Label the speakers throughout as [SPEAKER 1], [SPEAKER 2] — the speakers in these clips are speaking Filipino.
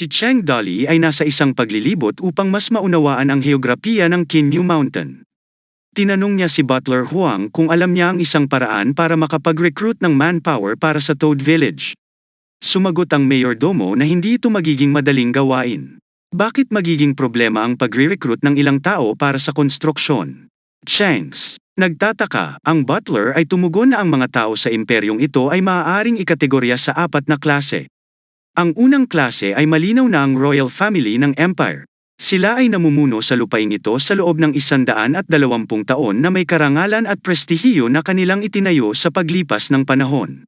[SPEAKER 1] Si Cheng Dolly ay nasa isang paglilibot upang mas maunawaan ang heograpiya ng Kinyu Mountain. Tinanong niya si Butler Huang kung alam niya ang isang paraan para makapag-recruit ng manpower para sa Toad Village. Sumagot ang mayordomo na hindi ito magiging madaling gawain. Bakit magiging problema ang pagre-recruit ng ilang tao para sa konstruksyon? Changs, nagtataka, ang butler ay tumugon na ang mga tao sa imperyong ito ay maaaring ikategorya sa apat na klase. Ang unang klase ay malinaw na ang royal family ng empire. Sila ay namumuno sa lupain ito sa loob ng isandaan at dalawampung taon na may karangalan at prestihiyo na kanilang itinayo sa paglipas ng panahon.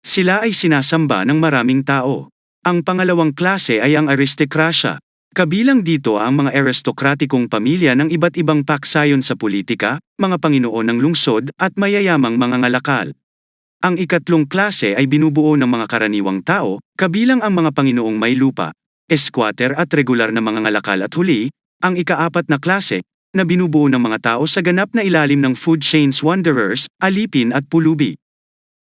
[SPEAKER 1] Sila ay sinasamba ng maraming tao. Ang pangalawang klase ay ang aristokrasya. Kabilang dito ang mga aristokratikong pamilya ng iba't ibang paksayon sa politika, mga panginoon ng lungsod, at mayayamang mga ngalakal. Ang ikatlong klase ay binubuo ng mga karaniwang tao, kabilang ang mga panginoong may lupa, squatter at regular na mga ngalakal at huli, ang ikaapat na klase, na binubuo ng mga tao sa ganap na ilalim ng food chains wanderers, alipin at pulubi.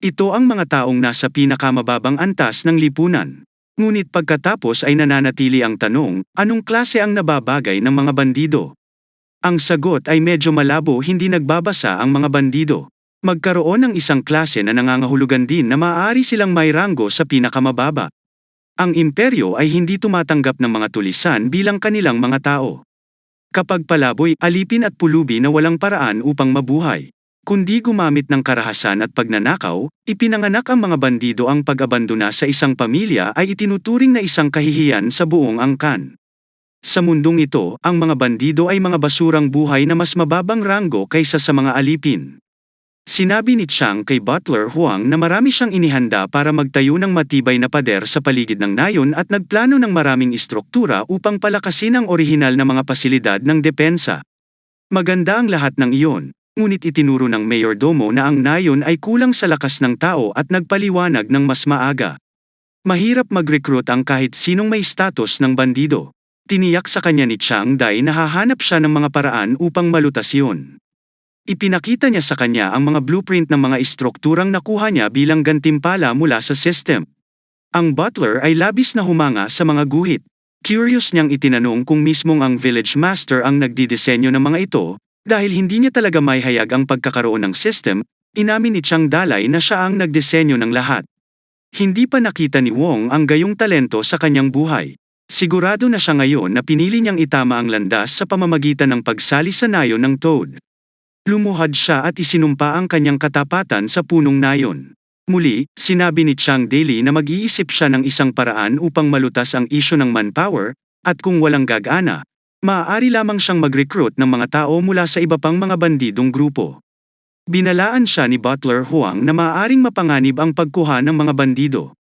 [SPEAKER 1] Ito ang mga taong nasa pinakamababang antas ng lipunan. Ngunit pagkatapos ay nananatili ang tanong, anong klase ang nababagay ng mga bandido? Ang sagot ay medyo malabo hindi nagbabasa ang mga bandido. Magkaroon ng isang klase na nangangahulugan din na maaari silang may ranggo sa pinakamababa. Ang imperyo ay hindi tumatanggap ng mga tulisan bilang kanilang mga tao. Kapag palaboy, alipin at pulubi na walang paraan upang mabuhay. Kundi gumamit ng karahasan at pagnanakaw, ipinanganak ang mga bandido ang pag-abandona sa isang pamilya ay itinuturing na isang kahihiyan sa buong angkan. Sa mundong ito, ang mga bandido ay mga basurang buhay na mas mababang ranggo kaysa sa mga alipin. Sinabi ni Chang kay Butler Huang na marami siyang inihanda para magtayo ng matibay na pader sa paligid ng nayon at nagplano ng maraming istruktura upang palakasin ang orihinal na mga pasilidad ng depensa. Maganda ang lahat ng iyon, ngunit itinuro ng mayordomo na ang nayon ay kulang sa lakas ng tao at nagpaliwanag ng mas maaga. Mahirap mag-recruit ang kahit sinong may status ng bandido. Tiniyak sa kanya ni Chang Dai na hahanap siya ng mga paraan upang malutas yun. Ipinakita niya sa kanya ang mga blueprint ng mga istrukturang nakuha niya bilang gantimpala mula sa system. Ang butler ay labis na humanga sa mga guhit. Curious niyang itinanong kung mismong ang village master ang nagdidisenyo ng mga ito, dahil hindi niya talaga may hayag ang pagkakaroon ng system, inamin ni Chang Dalai na siya ang nagdisenyo ng lahat. Hindi pa nakita ni Wong ang gayong talento sa kanyang buhay. Sigurado na siya ngayon na pinili niyang itama ang landas sa pamamagitan ng pagsali sa nayon ng Toad. Lumuhad siya at isinumpa ang kanyang katapatan sa punong nayon. Muli, sinabi ni Chang Daly na mag-iisip siya ng isang paraan upang malutas ang isyo ng manpower, at kung walang gagana, maaari lamang siyang mag-recruit ng mga tao mula sa iba pang mga bandidong grupo. Binalaan siya ni Butler Huang na maaaring mapanganib ang pagkuha ng mga bandido.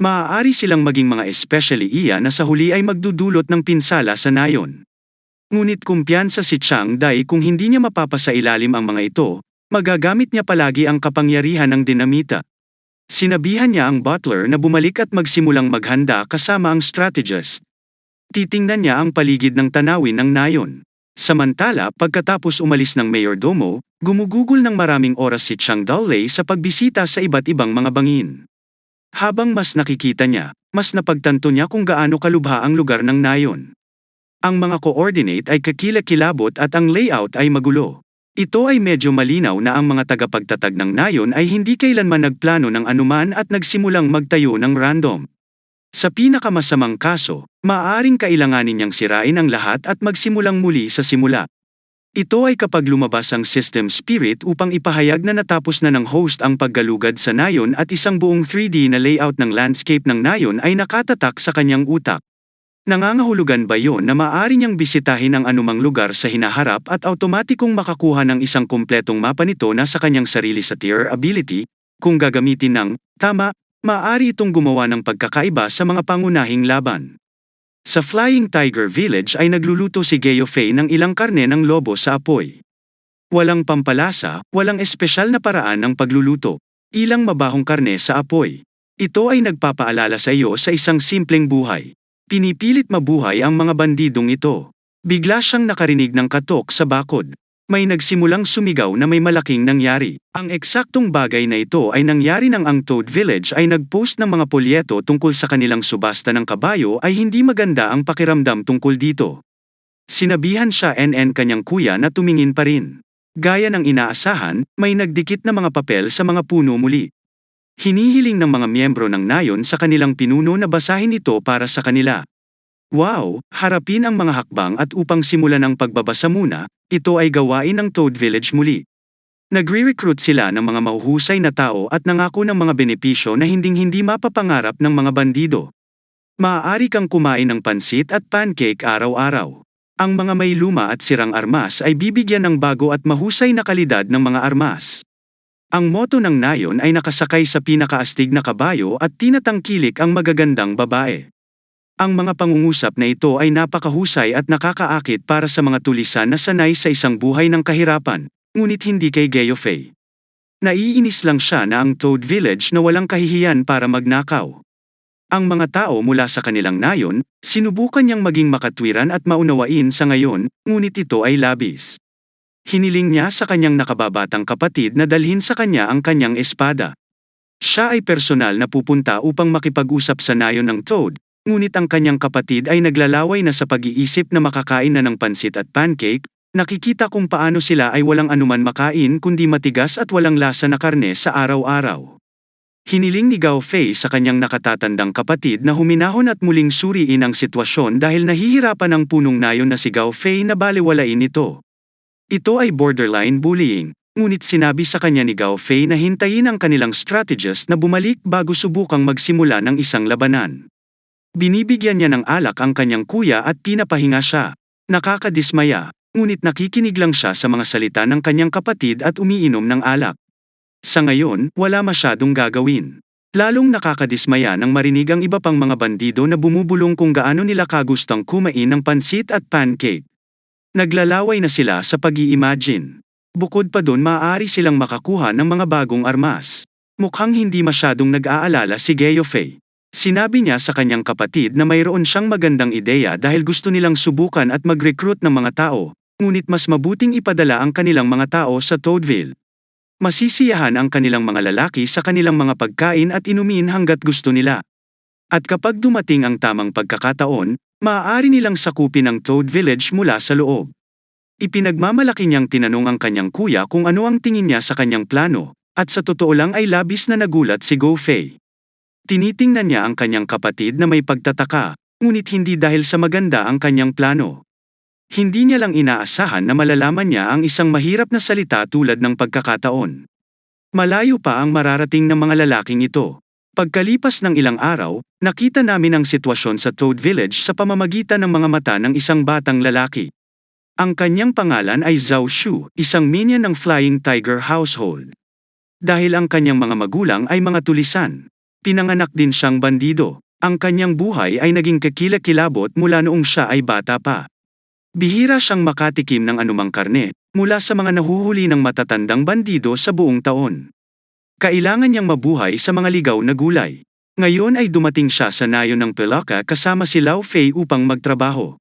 [SPEAKER 1] Maaari silang maging mga especially iya na sa huli ay magdudulot ng pinsala sa nayon. Ngunit kumpiyansa si Chang Dai kung hindi niya mapapasailalim ang mga ito, magagamit niya palagi ang kapangyarihan ng dinamita. Sinabihan niya ang butler na bumalik at magsimulang maghanda kasama ang strategist. Titingnan niya ang paligid ng tanawin ng nayon. Samantala, pagkatapos umalis ng mayordomo, gumugugol ng maraming oras si Chang Daolei sa pagbisita sa iba't ibang mga bangin. Habang mas nakikita niya, mas napagtanto niya kung gaano kalubha ang lugar ng nayon. Ang mga coordinate ay kakilakilabot at ang layout ay magulo. Ito ay medyo malinaw na ang mga tagapagtatag ng nayon ay hindi kailanman nagplano ng anuman at nagsimulang magtayo ng random. Sa pinakamasamang kaso, maaaring kailanganin niyang sirain ang lahat at magsimulang muli sa simula. Ito ay kapag lumabas ang system spirit upang ipahayag na natapos na ng host ang paggalugad sa nayon at isang buong 3D na layout ng landscape ng nayon ay nakatatak sa kanyang utak. Nangangahulugan ba yon na maaari niyang bisitahin ang anumang lugar sa hinaharap at automatikong makakuha ng isang kumpletong mapa nito na sa kanyang sarili sa tier ability, kung gagamitin ng, tama, maaari itong gumawa ng pagkakaiba sa mga pangunahing laban. Sa Flying Tiger Village ay nagluluto si Geo Fei ng ilang karne ng lobo sa apoy. Walang pampalasa, walang espesyal na paraan ng pagluluto, ilang mabahong karne sa apoy. Ito ay nagpapaalala sa iyo sa isang simpleng buhay. Pinipilit mabuhay ang mga bandidong ito. Bigla siyang nakarinig ng katok sa bakod. May nagsimulang sumigaw na may malaking nangyari. Ang eksaktong bagay na ito ay nangyari nang ang Toad Village ay nagpost ng mga polyeto tungkol sa kanilang subasta ng kabayo ay hindi maganda ang pakiramdam tungkol dito. Sinabihan siya NN kanyang kuya na tumingin pa rin. Gaya ng inaasahan, may nagdikit na mga papel sa mga puno muli. Hinihiling ng mga miyembro ng nayon sa kanilang pinuno na basahin ito para sa kanila. Wow, harapin ang mga hakbang at upang simulan ang pagbabasa muna, ito ay gawain ng Toad Village muli. Nagre-recruit sila ng mga mahuhusay na tao at nangako ng mga benepisyo na hinding-hindi mapapangarap ng mga bandido. Maaari kang kumain ng pansit at pancake araw-araw. Ang mga may luma at sirang armas ay bibigyan ng bago at mahusay na kalidad ng mga armas. Ang moto ng nayon ay nakasakay sa pinakaastig na kabayo at tinatangkilik ang magagandang babae. Ang mga pangungusap na ito ay napakahusay at nakakaakit para sa mga tulisan na sanay sa isang buhay ng kahirapan, ngunit hindi kay Geo Fei. Naiinis lang siya na ang Toad Village na walang kahihiyan para magnakaw. Ang mga tao mula sa kanilang nayon, sinubukan niyang maging makatwiran at maunawain sa ngayon, ngunit ito ay labis. Hiniling niya sa kanyang nakababatang kapatid na dalhin sa kanya ang kanyang espada. Siya ay personal na pupunta upang makipag-usap sa nayon ng Toad, Ngunit ang kanyang kapatid ay naglalaway na sa pag-iisip na makakain na ng pansit at pancake, nakikita kung paano sila ay walang anuman makain kundi matigas at walang lasa na karne sa araw-araw. Hiniling ni Gao Fei sa kanyang nakatatandang kapatid na huminahon at muling suriin ang sitwasyon dahil nahihirapan ang punong nayon na si Gao Fei na baliwalain ito. Ito ay borderline bullying, ngunit sinabi sa kanya ni Gao Fei na hintayin ang kanilang strategist na bumalik bago subukang magsimula ng isang labanan. Binibigyan niya ng alak ang kanyang kuya at pinapahinga siya. Nakakadismaya, ngunit nakikinig lang siya sa mga salita ng kanyang kapatid at umiinom ng alak. Sa ngayon, wala masyadong gagawin. Lalong nakakadismaya nang marinig ang iba pang mga bandido na bumubulong kung gaano nila kagustang kumain ng pansit at pancake. Naglalaway na sila sa pag-iimagine. Bukod pa doon maaari silang makakuha ng mga bagong armas. Mukhang hindi masyadong nag-aalala si Geo Fei. Sinabi niya sa kanyang kapatid na mayroon siyang magandang ideya dahil gusto nilang subukan at mag-recruit ng mga tao, ngunit mas mabuting ipadala ang kanilang mga tao sa Toadville. Masisiyahan ang kanilang mga lalaki sa kanilang mga pagkain at inumin hanggat gusto nila. At kapag dumating ang tamang pagkakataon, maaari nilang sakupin ang Toad Village mula sa loob. Ipinagmamalaki niyang tinanong ang kanyang kuya kung ano ang tingin niya sa kanyang plano, at sa totoo lang ay labis na nagulat si Go Fei. Tinitingnan niya ang kanyang kapatid na may pagtataka, ngunit hindi dahil sa maganda ang kanyang plano. Hindi niya lang inaasahan na malalaman niya ang isang mahirap na salita tulad ng pagkakataon. Malayo pa ang mararating ng mga lalaking ito. Pagkalipas ng ilang araw, nakita namin ang sitwasyon sa Toad Village sa pamamagitan ng mga mata ng isang batang lalaki. Ang kanyang pangalan ay Zhao Shu, isang minion ng Flying Tiger Household. Dahil ang kanyang mga magulang ay mga tulisan, Pinanganak din siyang bandido. Ang kanyang buhay ay naging kakilakilabot mula noong siya ay bata pa. Bihira siyang makatikim ng anumang karne, mula sa mga nahuhuli ng matatandang bandido sa buong taon. Kailangan niyang mabuhay sa mga ligaw na gulay. Ngayon ay dumating siya sa nayon ng Pelaka kasama si Lao Fei upang magtrabaho.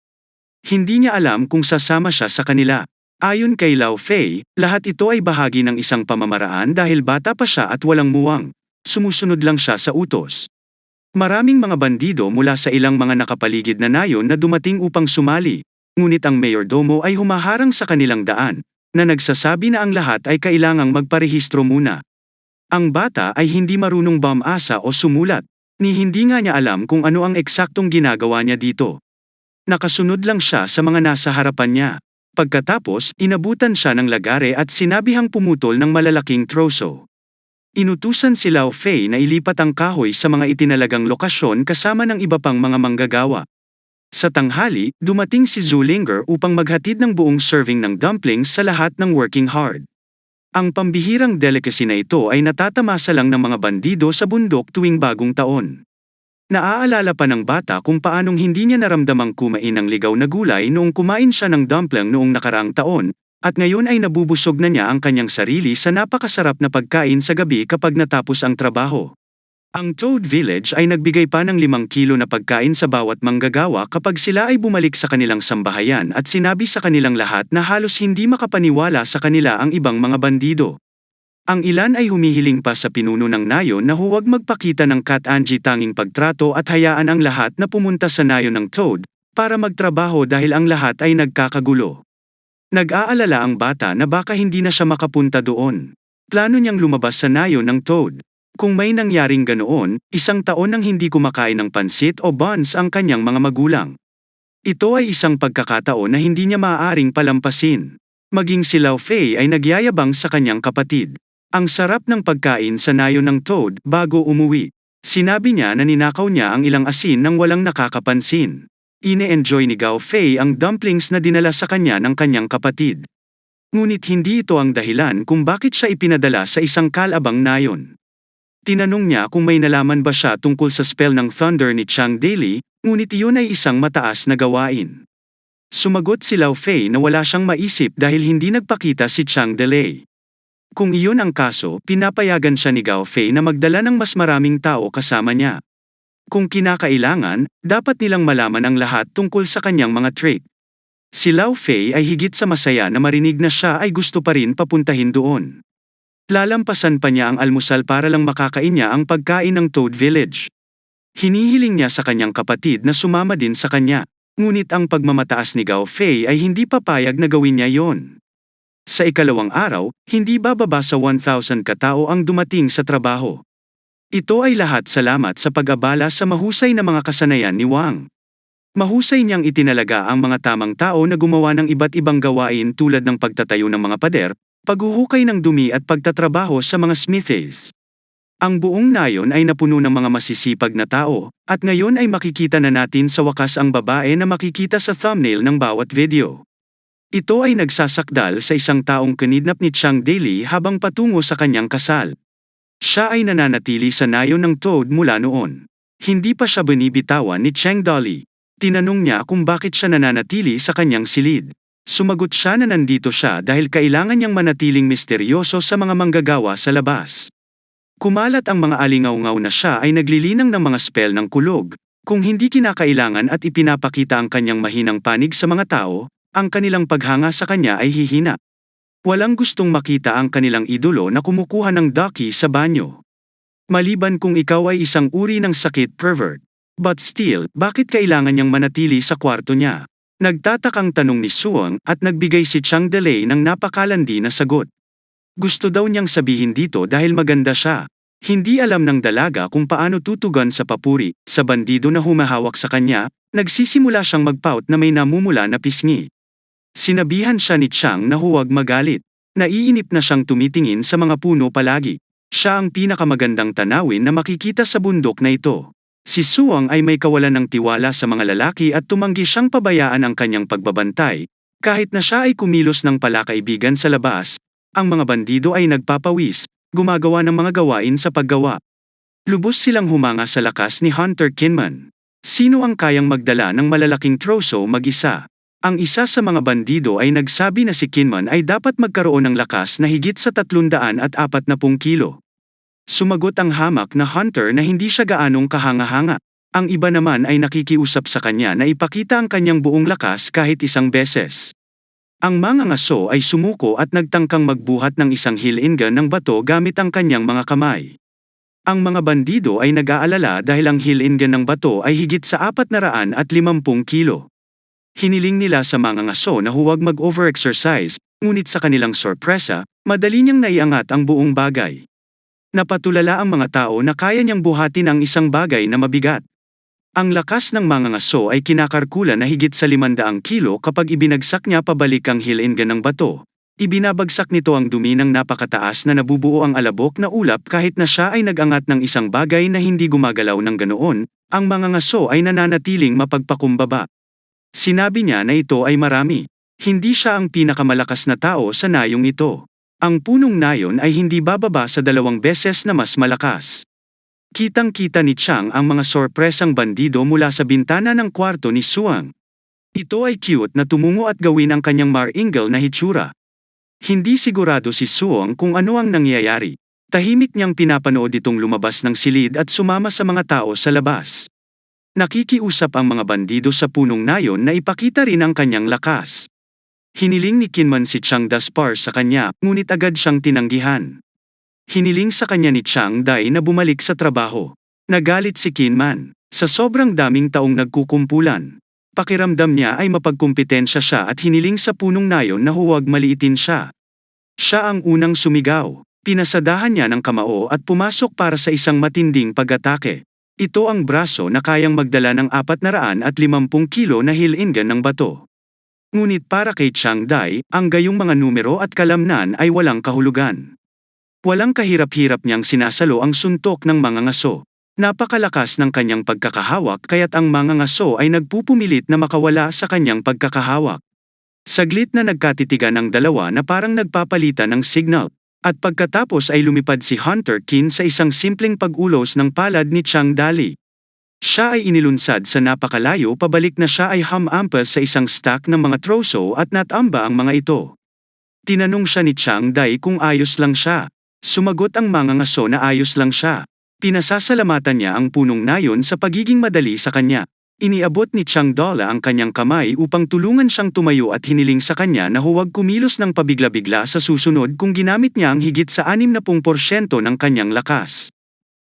[SPEAKER 1] Hindi niya alam kung sasama siya sa kanila. Ayon kay Lao Fei, lahat ito ay bahagi ng isang pamamaraan dahil bata pa siya at walang muwang sumusunod lang siya sa utos. Maraming mga bandido mula sa ilang mga nakapaligid na nayon na dumating upang sumali, ngunit ang mayordomo ay humaharang sa kanilang daan, na nagsasabi na ang lahat ay kailangang magparehistro muna. Ang bata ay hindi marunong bamasa o sumulat, ni hindi nga niya alam kung ano ang eksaktong ginagawa niya dito. Nakasunod lang siya sa mga nasa harapan niya. Pagkatapos, inabutan siya ng lagare at sinabihang pumutol ng malalaking troso. Inutusan si Lao Fei na ilipat ang kahoy sa mga itinalagang lokasyon kasama ng iba pang mga manggagawa. Sa tanghali, dumating si Zulinger upang maghatid ng buong serving ng dumplings sa lahat ng working hard. Ang pambihirang delicacy na ito ay natatamasa lang ng mga bandido sa bundok tuwing bagong taon. Naaalala pa ng bata kung paanong hindi niya naramdamang kumain ng ligaw na gulay noong kumain siya ng dumpling noong nakaraang taon, at ngayon ay nabubusog na niya ang kanyang sarili sa napakasarap na pagkain sa gabi kapag natapos ang trabaho. Ang Toad Village ay nagbigay pa ng limang kilo na pagkain sa bawat manggagawa kapag sila ay bumalik sa kanilang sambahayan at sinabi sa kanilang lahat na halos hindi makapaniwala sa kanila ang ibang mga bandido. Ang ilan ay humihiling pa sa pinuno ng nayon na huwag magpakita ng Kat Angie tanging pagtrato at hayaan ang lahat na pumunta sa nayon ng Toad para magtrabaho dahil ang lahat ay nagkakagulo. Nag-aalala ang bata na baka hindi na siya makapunta doon. Plano niyang lumabas sa nayon ng Toad. Kung may nangyaring ganoon, isang taon nang hindi kumakain ng pansit o buns ang kanyang mga magulang. Ito ay isang pagkakataon na hindi niya maaaring palampasin. Maging si Lao Fei ay nagyayabang sa kanyang kapatid. Ang sarap ng pagkain sa nayon ng Toad bago umuwi. Sinabi niya na ninakaw niya ang ilang asin nang walang nakakapansin. Ine-enjoy ni Gao Fei ang dumplings na dinala sa kanya ng kanyang kapatid. Ngunit hindi ito ang dahilan kung bakit siya ipinadala sa isang kalabang nayon. Tinanong niya kung may nalaman ba siya tungkol sa spell ng thunder ni Chang Daily, ngunit iyon ay isang mataas na gawain. Sumagot si Lao Fei na wala siyang maisip dahil hindi nagpakita si Chang Delay. Kung iyon ang kaso, pinapayagan siya ni Gao Fei na magdala ng mas maraming tao kasama niya. Kung kinakailangan, dapat nilang malaman ang lahat tungkol sa kanyang mga trick. Si Lao Fei ay higit sa masaya na marinig na siya ay gusto pa rin papuntahin doon. Lalampasan pa niya ang almusal para lang makakain niya ang pagkain ng Toad Village. Hinihiling niya sa kanyang kapatid na sumama din sa kanya, ngunit ang pagmamataas ni Gao Fei ay hindi papayag na gawin niya yon. Sa ikalawang araw, hindi bababa sa 1,000 katao ang dumating sa trabaho. Ito ay lahat salamat sa pag-abala sa mahusay na mga kasanayan ni Wang. Mahusay niyang itinalaga ang mga tamang tao na gumawa ng iba't ibang gawain tulad ng pagtatayo ng mga pader, paghuhukay ng dumi at pagtatrabaho sa mga smithies. Ang buong nayon ay napuno ng mga masisipag na tao, at ngayon ay makikita na natin sa wakas ang babae na makikita sa thumbnail ng bawat video. Ito ay nagsasakdal sa isang taong kinidnap ni Chang Daly habang patungo sa kanyang kasal. Siya ay nananatili sa nayon ng Toad mula noon. Hindi pa siya binibitawan ni Chang Dolly. Tinanong niya kung bakit siya nananatili sa kanyang silid. Sumagot siya na nandito siya dahil kailangan niyang manatiling misteryoso sa mga manggagawa sa labas. Kumalat ang mga alingaw-ngaw na siya ay naglilinang ng mga spell ng kulog. Kung hindi kinakailangan at ipinapakita ang kanyang mahinang panig sa mga tao, ang kanilang paghanga sa kanya ay hihina. Walang gustong makita ang kanilang idolo na kumukuha ng ducky sa banyo. Maliban kung ikaw ay isang uri ng sakit pervert. But still, bakit kailangan niyang manatili sa kwarto niya? Nagtatakang tanong ni Suang at nagbigay si Chang Delay ng napakalandi na sagot. Gusto daw niyang sabihin dito dahil maganda siya. Hindi alam ng dalaga kung paano tutugan sa papuri, sa bandido na humahawak sa kanya, nagsisimula siyang magpout na may namumula na pisngi. Sinabihan siya ni Chang na huwag magalit. Naiinip na siyang tumitingin sa mga puno palagi. Siya ang pinakamagandang tanawin na makikita sa bundok na ito. Si Suang ay may kawalan ng tiwala sa mga lalaki at tumanggi siyang pabayaan ang kanyang pagbabantay. Kahit na siya ay kumilos ng palakaibigan sa labas, ang mga bandido ay nagpapawis, gumagawa ng mga gawain sa paggawa. Lubos silang humanga sa lakas ni Hunter Kinman. Sino ang kayang magdala ng malalaking troso mag-isa? Ang isa sa mga bandido ay nagsabi na si Kinman ay dapat magkaroon ng lakas na higit sa 340 kilo. Sumagot ang hamak na hunter na hindi siya gaanong kahanga-hanga. Ang iba naman ay nakikiusap sa kanya na ipakita ang kanyang buong lakas kahit isang beses. Ang mga ngaso ay sumuko at nagtangkang magbuhat ng isang hilinga ng bato gamit ang kanyang mga kamay. Ang mga bandido ay nag-aalala dahil ang hilinga ng bato ay higit sa 450 kilo. Hiniling nila sa mga ngaso na huwag mag-overexercise, ngunit sa kanilang sorpresa, madali niyang naiangat ang buong bagay. Napatulala ang mga tao na kaya niyang buhatin ang isang bagay na mabigat. Ang lakas ng mga ngaso ay kinakarkula na higit sa 500 kilo kapag ibinagsak niya pabalik ang hilinga ng bato. Ibinabagsak nito ang dumi ng napakataas na nabubuo ang alabok na ulap kahit na siya ay nagangat ng isang bagay na hindi gumagalaw ng ganoon, ang mga ngaso ay nananatiling mapagpakumbaba. Sinabi niya na ito ay marami. Hindi siya ang pinakamalakas na tao sa nayong ito. Ang punong nayon ay hindi bababa sa dalawang beses na mas malakas. Kitang-kita ni Chang ang mga sorpresang bandido mula sa bintana ng kwarto ni Suang. Ito ay cute na tumungo at gawin ang kanyang maringal na hitsura. Hindi sigurado si Suang kung ano ang nangyayari. Tahimik niyang pinapanood itong lumabas ng silid at sumama sa mga tao sa labas. Nakikiusap ang mga bandido sa punong nayon na ipakita rin ang kanyang lakas. Hiniling ni Kinman si Chang Daspar sa kanya, ngunit agad siyang tinanggihan. Hiniling sa kanya ni Chang Dai na bumalik sa trabaho. Nagalit si Kinman. Sa sobrang daming taong nagkukumpulan, pakiramdam niya ay mapagkumpetensya siya at hiniling sa punong nayon na huwag maliitin siya. Siya ang unang sumigaw. Pinasadahan niya ng kamao at pumasok para sa isang matinding pag-atake. Ito ang braso na kayang magdala ng 450 kilo na hilingan ng bato. Ngunit para kay Chang Dai, ang gayong mga numero at kalamnan ay walang kahulugan. Walang kahirap-hirap niyang sinasalo ang suntok ng mga ngaso. Napakalakas ng kanyang pagkakahawak kaya't ang mga ngaso ay nagpupumilit na makawala sa kanyang pagkakahawak. Saglit na nagkatitigan ang dalawa na parang nagpapalitan ng signal. At pagkatapos ay lumipad si Hunter Kin sa isang simpleng pag-ulos ng palad ni Chang Dali. Siya ay inilunsad sa napakalayo pabalik na siya ay hamampas sa isang stack ng mga troso at natamba ang mga ito. Tinanong siya ni Chang Dai kung ayos lang siya. Sumagot ang mga ngaso na ayos lang siya. Pinasasalamatan niya ang punong nayon sa pagiging madali sa kanya. Iniabot ni Chang Dola ang kanyang kamay upang tulungan siyang tumayo at hiniling sa kanya na huwag kumilos ng pabigla-bigla sa susunod kung ginamit niya ang higit sa 60% ng kanyang lakas.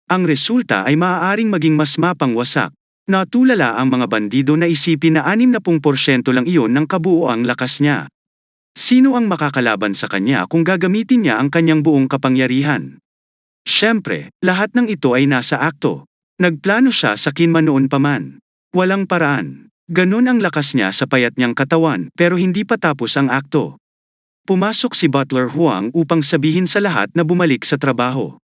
[SPEAKER 1] Ang resulta ay maaaring maging mas mapangwasak. Natulala ang mga bandido na isipin na 60% lang iyon ng kabuoang lakas niya. Sino ang makakalaban sa kanya kung gagamitin niya ang kanyang buong kapangyarihan? Siyempre, lahat ng ito ay nasa akto. Nagplano siya sa kinman noon pa man. Walang paraan. Ganon ang lakas niya sa payat niyang katawan pero hindi pa tapos ang akto. Pumasok si Butler Huang upang sabihin sa lahat na bumalik sa trabaho.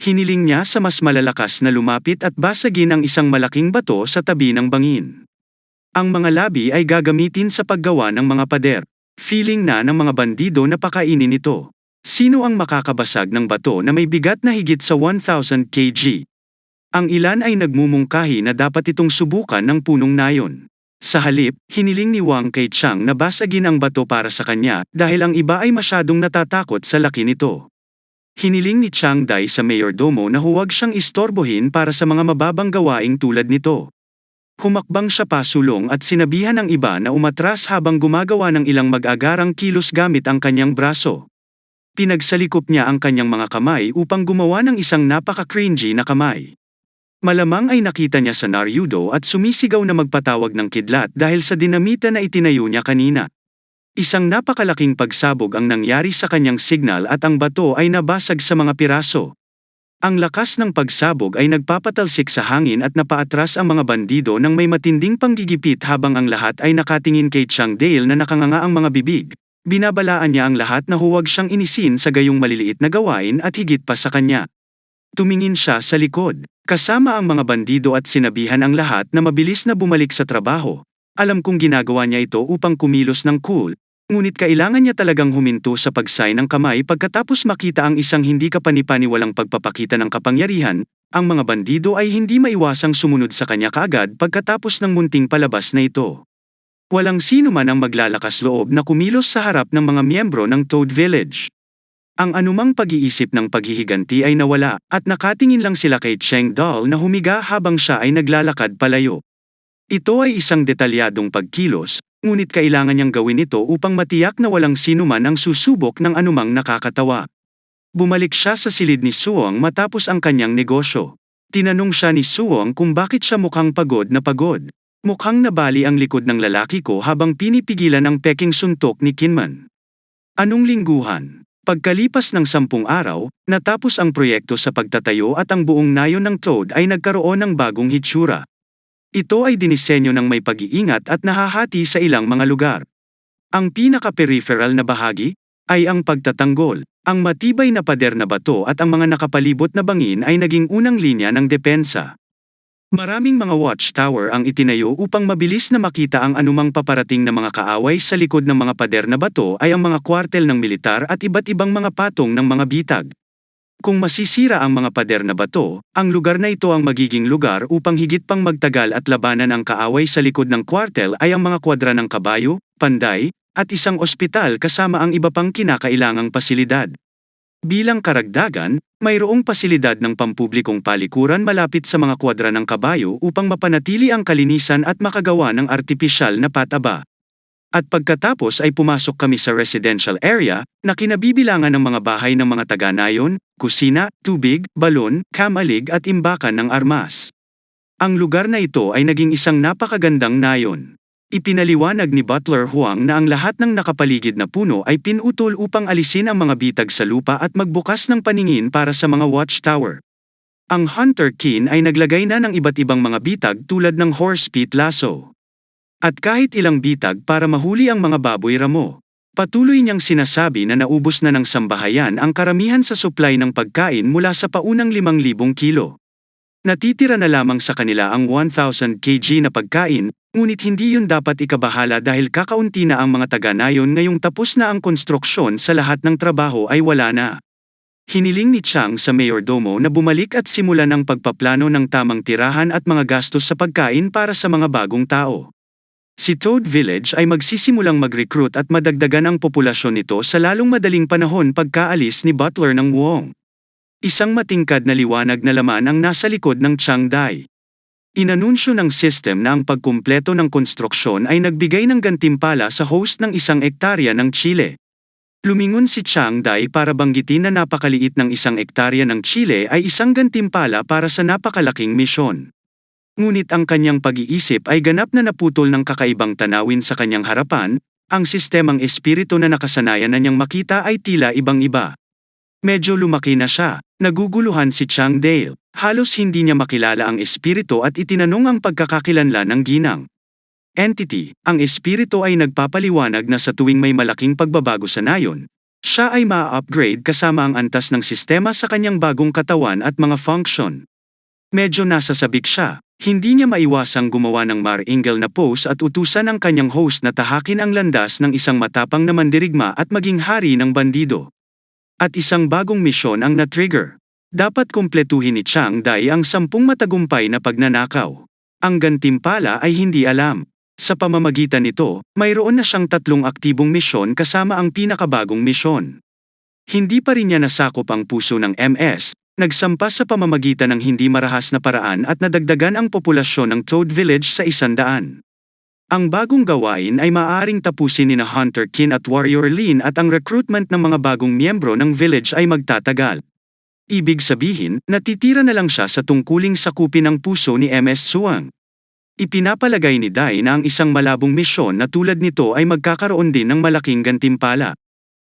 [SPEAKER 1] Hiniling niya sa mas malalakas na lumapit at basagin ang isang malaking bato sa tabi ng bangin. Ang mga labi ay gagamitin sa paggawa ng mga pader. Feeling na ng mga bandido na pakainin ito. Sino ang makakabasag ng bato na may bigat na higit sa 1,000 kg? Ang ilan ay nagmumungkahi na dapat itong subukan ng punong nayon. Sa halip, hiniling ni Wang kay Chang na basagin ang bato para sa kanya dahil ang iba ay masyadong natatakot sa laki nito. Hiniling ni Chang Dai sa mayordomo na huwag siyang istorbohin para sa mga mababang gawaing tulad nito. Humakbang siya pasulong at sinabihan ng iba na umatras habang gumagawa ng ilang mag-agarang kilos gamit ang kanyang braso. Pinagsalikop niya ang kanyang mga kamay upang gumawa ng isang napaka-cringy na kamay. Malamang ay nakita niya sa Naryudo at sumisigaw na magpatawag ng kidlat dahil sa dinamita na itinayo niya kanina. Isang napakalaking pagsabog ang nangyari sa kanyang signal at ang bato ay nabasag sa mga piraso. Ang lakas ng pagsabog ay nagpapatalsik sa hangin at napaatras ang mga bandido ng may matinding panggigipit habang ang lahat ay nakatingin kay Chang Dale na nakanganga ang mga bibig. Binabalaan niya ang lahat na huwag siyang inisin sa gayong maliliit na gawain at higit pa sa kanya. Tumingin siya sa likod, kasama ang mga bandido at sinabihan ang lahat na mabilis na bumalik sa trabaho. Alam kong ginagawa niya ito upang kumilos ng cool, ngunit kailangan niya talagang huminto sa pagsay ng kamay pagkatapos makita ang isang hindi kapanipaniwalang pagpapakita ng kapangyarihan, ang mga bandido ay hindi maiwasang sumunod sa kanya kaagad pagkatapos ng munting palabas na ito. Walang sino man ang maglalakas loob na kumilos sa harap ng mga miyembro ng Toad Village. Ang anumang pag-iisip ng paghihiganti ay nawala, at nakatingin lang sila kay Cheng Dal na humiga habang siya ay naglalakad palayo. Ito ay isang detalyadong pagkilos, ngunit kailangan niyang gawin ito upang matiyak na walang sino man ang susubok ng anumang nakakatawa. Bumalik siya sa silid ni Suong matapos ang kanyang negosyo. Tinanong siya ni Suong kung bakit siya mukhang pagod na pagod. Mukhang nabali ang likod ng lalaki ko habang pinipigilan ang peking suntok ni Kinman. Anong lingguhan? Pagkalipas ng sampung araw, natapos ang proyekto sa pagtatayo at ang buong nayon ng Toad ay nagkaroon ng bagong hitsura. Ito ay dinisenyo ng may pag-iingat at nahahati sa ilang mga lugar. Ang pinaka-peripheral na bahagi ay ang pagtatanggol. Ang matibay na pader na bato at ang mga nakapalibot na bangin ay naging unang linya ng depensa. Maraming mga watchtower ang itinayo upang mabilis na makita ang anumang paparating na mga kaaway sa likod ng mga pader na bato ay ang mga kwartel ng militar at iba't ibang mga patong ng mga bitag. Kung masisira ang mga pader na bato, ang lugar na ito ang magiging lugar upang higit pang magtagal at labanan ang kaaway sa likod ng kwartel ay ang mga kwadra ng kabayo, panday, at isang ospital kasama ang iba pang kinakailangang pasilidad. Bilang karagdagan, mayroong pasilidad ng pampublikong palikuran malapit sa mga kwadra ng kabayo upang mapanatili ang kalinisan at makagawa ng artipisyal na pataba. At pagkatapos ay pumasok kami sa residential area na kinabibilangan ng mga bahay ng mga taga-nayon, kusina, tubig, balon, kamalig at imbakan ng armas. Ang lugar na ito ay naging isang napakagandang nayon. Ipinaliwanag ni Butler Huang na ang lahat ng nakapaligid na puno ay pinutol upang alisin ang mga bitag sa lupa at magbukas ng paningin para sa mga watchtower. Ang Hunter Kin ay naglagay na ng iba't ibang mga bitag tulad ng horse pit lasso. At kahit ilang bitag para mahuli ang mga baboy ramo. Patuloy niyang sinasabi na naubos na ng sambahayan ang karamihan sa supply ng pagkain mula sa paunang 5,000 kilo. Natitira na lamang sa kanila ang 1,000 kg na pagkain, ngunit hindi yun dapat ikabahala dahil kakaunti na ang mga taga-nayon ngayong tapos na ang konstruksyon sa lahat ng trabaho ay wala na. Hiniling ni Chang sa mayordomo na bumalik at simulan ang pagpaplano ng tamang tirahan at mga gastos sa pagkain para sa mga bagong tao. Si Toad Village ay magsisimulang mag-recruit at madagdagan ang populasyon nito sa lalong madaling panahon pagkaalis ni Butler ng Wong. Isang matingkad na liwanag na laman ang nasa likod ng Changdai. Inanunsyo ng system na ang pagkumpleto ng konstruksyon ay nagbigay ng gantimpala sa host ng isang ektarya ng Chile. Lumingon si Changdai para banggitin na napakaliit ng isang ektarya ng Chile ay isang gantimpala para sa napakalaking misyon. Ngunit ang kanyang pag-iisip ay ganap na naputol ng kakaibang tanawin sa kanyang harapan, ang sistemang espiritu na nakasanayan na niyang makita ay tila ibang-iba. Medyo lumaki na siya, naguguluhan si Chang Dale. Halos hindi niya makilala ang espiritu at itinanong ang pagkakakilanlan ng ginang. Entity, ang espiritu ay nagpapaliwanag na sa tuwing may malaking pagbabago sa nayon, siya ay ma-upgrade kasama ang antas ng sistema sa kanyang bagong katawan at mga function. Medyo nasasabik siya, hindi niya maiwasang gumawa ng maringal na pose at utusan ang kanyang host na tahakin ang landas ng isang matapang na mandirigma at maging hari ng bandido. At isang bagong misyon ang na-trigger. Dapat kumpletuhin ni Chang Dai ang sampung matagumpay na pagnanakaw. Ang gantimpala ay hindi alam. Sa pamamagitan nito, mayroon na siyang tatlong aktibong misyon kasama ang pinakabagong misyon. Hindi pa rin niya nasakop ang puso ng MS, nagsampa sa pamamagitan ng hindi marahas na paraan at nadagdagan ang populasyon ng Toad Village sa isandaan. Ang bagong gawain ay maaaring tapusin ni na Hunter Kin at Warrior Lin at ang recruitment ng mga bagong miyembro ng village ay magtatagal. Ibig sabihin, natitira na lang siya sa tungkuling sakupin ng puso ni MS Suang. Ipinapalagay ni Dai na ang isang malabong misyon na tulad nito ay magkakaroon din ng malaking gantimpala.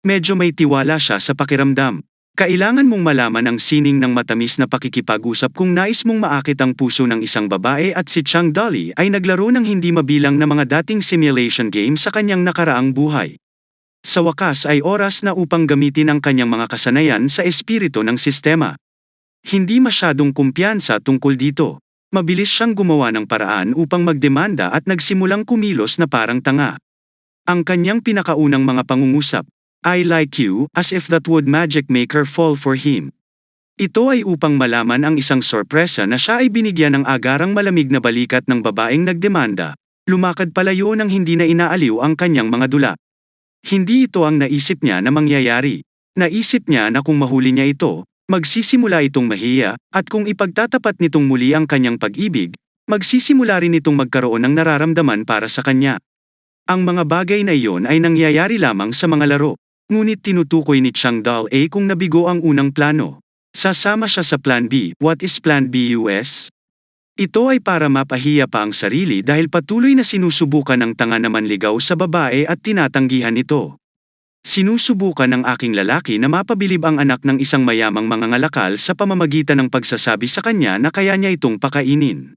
[SPEAKER 1] Medyo may tiwala siya sa pakiramdam. Kailangan mong malaman ang sining ng matamis na pakikipag-usap kung nais mong maakit ang puso ng isang babae at si Chang Dolly ay naglaro ng hindi mabilang na mga dating simulation game sa kanyang nakaraang buhay. Sa wakas ay oras na upang gamitin ang kanyang mga kasanayan sa espiritu ng sistema. Hindi masyadong kumpiyansa tungkol dito. Mabilis siyang gumawa ng paraan upang magdemanda at nagsimulang kumilos na parang tanga. Ang kanyang pinakaunang mga pangungusap, I like you, as if that would magic make her fall for him. Ito ay upang malaman ang isang sorpresa na siya ay binigyan ng agarang malamig na balikat ng babaeng nagdemanda, lumakad palayo nang hindi na inaaliw ang kanyang mga dula. Hindi ito ang naisip niya na mangyayari. Naisip niya na kung mahuli niya ito, magsisimula itong mahiya, at kung ipagtatapat nitong muli ang kanyang pag-ibig, magsisimula rin itong magkaroon ng nararamdaman para sa kanya. Ang mga bagay na iyon ay nangyayari lamang sa mga laro. Ngunit tinutukoy ni Chang Dal A kung nabigo ang unang plano. Sasama siya sa Plan B. What is Plan B US? Ito ay para mapahiya pa ang sarili dahil patuloy na sinusubukan ng tanga na manligaw sa babae at tinatanggihan ito. Sinusubukan ng aking lalaki na mapabilib ang anak ng isang mayamang mangangalakal sa pamamagitan ng pagsasabi sa kanya na kaya niya itong pakainin.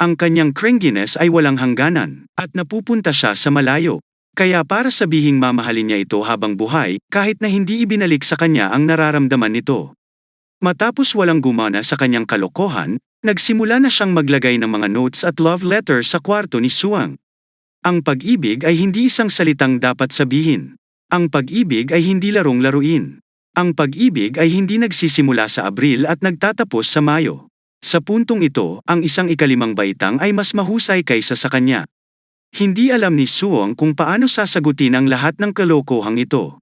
[SPEAKER 1] Ang kanyang cranginess ay walang hangganan, at napupunta siya sa malayo. Kaya para sabihing mamahalin niya ito habang buhay, kahit na hindi ibinalik sa kanya ang nararamdaman nito. Matapos walang gumana sa kanyang kalokohan, nagsimula na siyang maglagay ng mga notes at love letter sa kwarto ni Suang. Ang pag-ibig ay hindi isang salitang dapat sabihin. Ang pag-ibig ay hindi larong laruin. Ang pag-ibig ay hindi nagsisimula sa Abril at nagtatapos sa Mayo. Sa puntong ito, ang isang ikalimang baitang ay mas mahusay kaysa sa kanya. Hindi alam ni Suong kung paano sasagutin ang lahat ng kalokohang ito.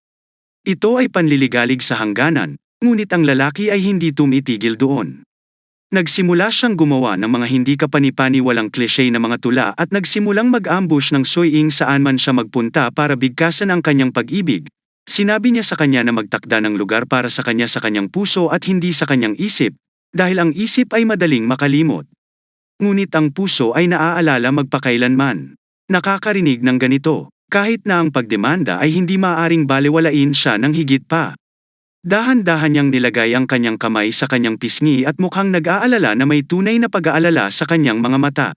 [SPEAKER 1] Ito ay panliligalig sa hangganan, ngunit ang lalaki ay hindi tumitigil doon. Nagsimula siyang gumawa ng mga hindi kapanipaniwalang klise na mga tula at nagsimulang mag-ambush ng Soying saan man siya magpunta para bigkasan ang kanyang pag-ibig. Sinabi niya sa kanya na magtakda ng lugar para sa kanya sa kanyang puso at hindi sa kanyang isip, dahil ang isip ay madaling makalimot. Ngunit ang puso ay naaalala magpakailanman. Nakakarinig ng ganito, kahit na ang pagdemanda ay hindi maaring balewalain siya ng higit pa. Dahan-dahan niyang nilagay ang kanyang kamay sa kanyang pisngi at mukhang nag-aalala na may tunay na pag-aalala sa kanyang mga mata.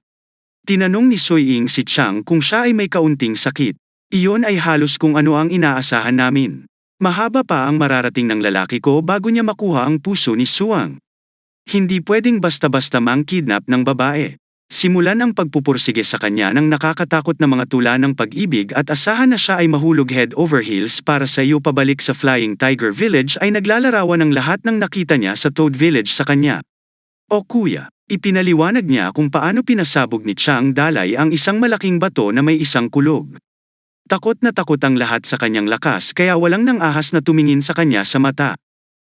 [SPEAKER 1] Tinanong ni Soying si Chang kung siya ay may kaunting sakit. Iyon ay halos kung ano ang inaasahan namin. Mahaba pa ang mararating ng lalaki ko bago niya makuha ang puso ni Suang. Hindi pwedeng basta-basta mang kidnap ng babae. Simulan ang pagpupursige sa kanya ng nakakatakot na mga tula ng pag-ibig at asahan na siya ay mahulog head over heels para sa iyo pabalik sa Flying Tiger Village ay naglalarawan ng lahat ng nakita niya sa Toad Village sa kanya. O kuya, ipinaliwanag niya kung paano pinasabog ni Chang Dalai ang isang malaking bato na may isang kulog. Takot na takot ang lahat sa kanyang lakas kaya walang nang ahas na tumingin sa kanya sa mata.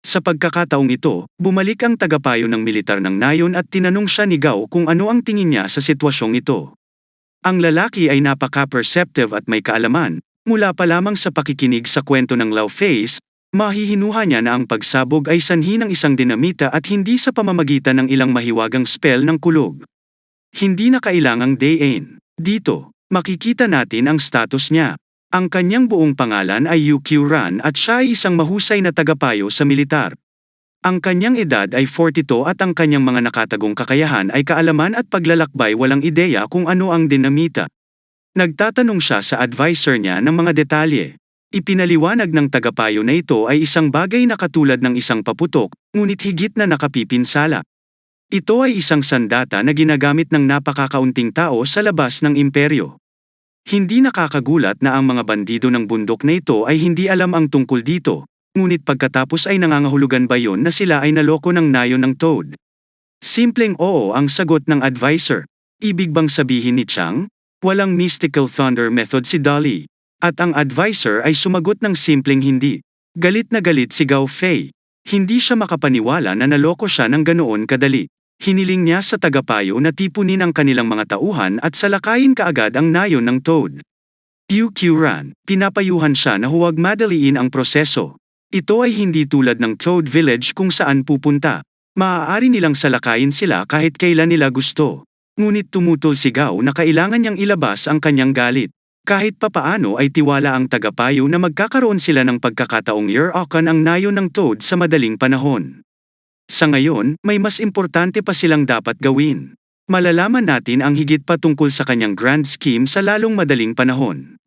[SPEAKER 1] Sa pagkakataong ito, bumalik ang tagapayo ng militar ng nayon at tinanong siya ni Gao kung ano ang tingin niya sa sitwasyong ito. Ang lalaki ay napaka-perceptive at may kaalaman, mula pa lamang sa pakikinig sa kwento ng Lao Face, mahihinuha niya na ang pagsabog ay sanhi ng isang dinamita at hindi sa pamamagitan ng ilang mahiwagang spell ng kulog. Hindi na kailangang day-in. Dito, makikita natin ang status niya. Ang kanyang buong pangalan ay Yu Ran at siya ay isang mahusay na tagapayo sa militar. Ang kanyang edad ay 42 at ang kanyang mga nakatagong kakayahan ay kaalaman at paglalakbay walang ideya kung ano ang dinamita. Nagtatanong siya sa advisor niya ng mga detalye. Ipinaliwanag ng tagapayo na ito ay isang bagay na katulad ng isang paputok, ngunit higit na nakapipinsala. Ito ay isang sandata na ginagamit ng napakakaunting tao sa labas ng imperyo. Hindi nakakagulat na ang mga bandido ng bundok na ito ay hindi alam ang tungkol dito, ngunit pagkatapos ay nangangahulugan ba yon na sila ay naloko ng nayon ng Toad? Simpleng oo ang sagot ng advisor. Ibig bang sabihin ni Chang? Walang mystical thunder method si Dolly. At ang advisor ay sumagot ng simpleng hindi. Galit na galit si Gao Fei. Hindi siya makapaniwala na naloko siya ng ganoon kadali. Hiniling niya sa tagapayo na tipunin ang kanilang mga tauhan at salakayin kaagad ang nayon ng Toad. Yu Ran, pinapayuhan siya na huwag madaliin ang proseso. Ito ay hindi tulad ng Toad Village kung saan pupunta. Maaari nilang salakayin sila kahit kailan nila gusto. Ngunit tumutol si Gao na kailangan niyang ilabas ang kanyang galit. Kahit papaano ay tiwala ang tagapayo na magkakaroon sila ng pagkakataong year-okan ang nayon ng Toad sa madaling panahon. Sa ngayon, may mas importante pa silang dapat gawin. Malalaman natin ang higit pa tungkol sa kanyang grand scheme sa lalong madaling panahon.